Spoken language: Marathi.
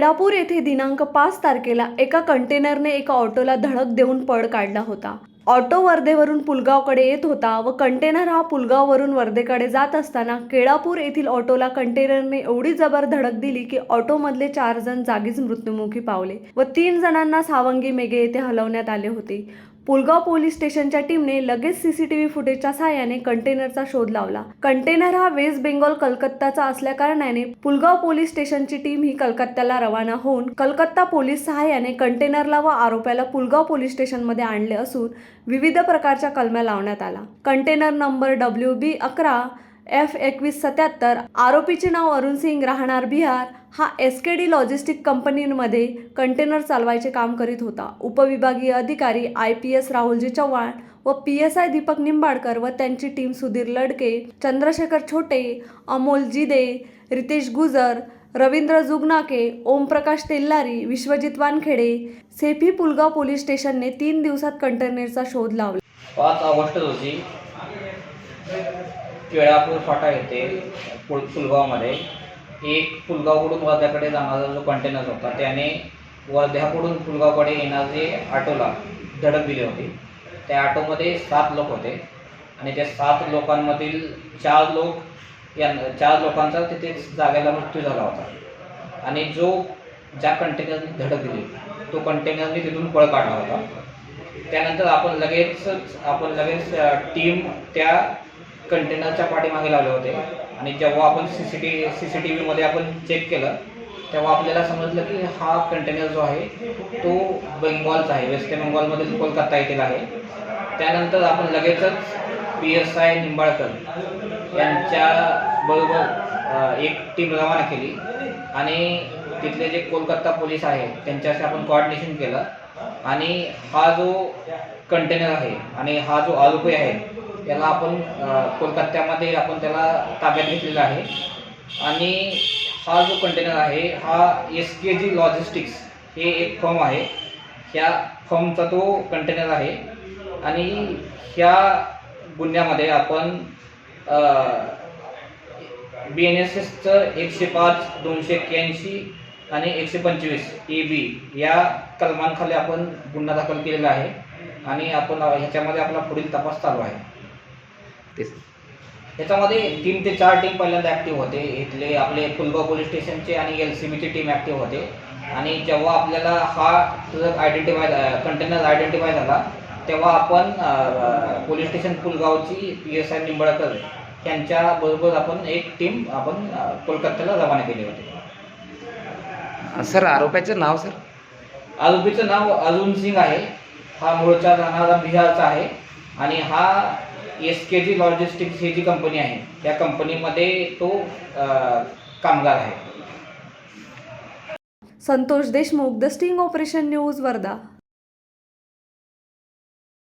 केळापूर येथे दिनांक पाच तारखेला एका कंटेनरने एका ऑटोला धडक देऊन पळ काढला होता. ऑटो वर्धेवरून पुलगावकडे येत होता व कंटेनर हा पुलगाववरून वर्धेकडे जात असताना केळापूर येथील ऑटोला कंटेनरने एवढी जबर धडक दिली की ऑटोमधले चार जण जागीच मृत्युमुखी पावले व तीन जणांना सावंगी मेघे येथे हलवण्यात आले होते. पुलगाव पोलीस स्टेशनच्या टीमने लगेच सीसीटीव्ही फुटेजच्या सहाय्याने कंटेनरचा शोध लावला. कंटेनर हा वेस्ट बेंगॉल कलकत्ताचा असल्याकारणाने पुलगाव पोलीस स्टेशनची टीम ही कलकत्त्याला रवाना होऊन कलकत्ता पोलीस सहाय्याने कंटेनरला व आरोप्याला पुलगाव पोलीस स्टेशनमध्ये आणले असून विविध प्रकारच्या कलम्या लावण्यात आला कंटेनर नंबर डब्ल्यू बी अकरा एफ एकवीस सत्याहत्तर आरोपीचे नाव अरुण सिंग राहणार बिहार हा एस के डी लॉजिस्टिक कंपनीमध्ये कंटेनर चालवायचे काम करीत होता. उपविभागीय अधिकारी I P S Rahulji Chavan व P S I Deepak Nimbadkar व त्यांची टीम सुधीर लडके चंद्रशेखर छोटे अमोल जिदे रितेश गुजर रवींद्र जुगनाके ओमप्रकाश तेल्लारी विश्वजित वानखेडे सेफी पुलगाव पोलीस स्टेशनने तीन दिवसात कंटेनरचा शोध लावला. पाच ऑगस्ट रोजी केळापूर फाटा येथे पुल पुलगावमध्ये एक पुलगावकडून वर्ध्याकडे जाणारा जो कंटेनर होता त्याने वर्ध्याकडून पुलगावकडे येणारे ऑटोला धडक दिली होती. त्या ऑटोमध्ये सात लोक होते आणि त्या सात लोकांमधील चार लोक या चार लोकांचा तिथे जागेला मृत्यू झाला होता. आणि जो ज्या कंटेनरने धडक दिली तो कंटेनरने तिथून पळ काढला होता. त्यानंतर आपण लगेचच आपण लगेच टीम त्या कंटेनरच्या पाठीमागे लागले होते. आणि जेव्हा आपण C C T C C T व्हीमध्ये आपण चेक केलं तेव्हा आपल्याला समजलं की हा कंटेनर जो आहे तो बेंगॉलचा आहे. वेस्ट बेंगॉलमधील कोलकाता येथील आहे. त्यानंतर आपण लगेचच पी एस आय निंबाळकर यांच्या बरोबर एक टीम रवाना केली. आणि तिथले जे कोलकाता पोलीस आहे त्यांच्याशी आपण कोऑर्डिनेशन केलं. आणि हा जो कंटेनर आहे आणि हा जो आरोपी आहे त्याला आपण कोलकात्यामध्ये आपण त्याला ताब्यात घेतलेला आहे. आणि हा जो कंटेनर आहे हा एस के जी लॉजिस्टिक्स हे एक फर्म आहे. ह्या फर्मचा तो कंटेनर आहे. आणि ह्या गुन्ह्यामध्ये आपण बी एन एस एसचं एकशे पाच दोनशे एक्क्याऐंशी आणि एकशे पंचवीस ए बी या कलमांखाली आपण गुन्हा दाखल केलेला आहे. आणि आपण ह्याच्यामध्ये आपला पुढील तपास चालू आहे. तेच ह्याच्यामध्ये तीन ते चार टीम पहिल्यांदा ॲक्टिव्ह होते. इथले आपले फुलगाव पोलीस स्टेशनचे आणि एल सी बीची टीम ॲक्टिव्ह होते. आणि जेव्हा आपल्याला हा ट्रक आयडेंटिफाय कंटेनर आयडेंटिफाय झाला तेव्हा आपण पोलीस स्टेशन फुलगावची पी एस आय निंबाळकर यांच्याबरोबर आपण एक टीम आपण कोलकात्याला रवाना केली होती. सर आरोपाचं नाव सर? आरोपीचं नाव अरुण सिंग आहे. हा मूळचा राहणारा बिहारचा आहे. आणि हा एस के जी लॉजिस्टिक्स ही जी कंपनी आहे त्या कंपनीमध्ये तो कामगार आहे. Santosh Deshmukh the sting operation news Wardha.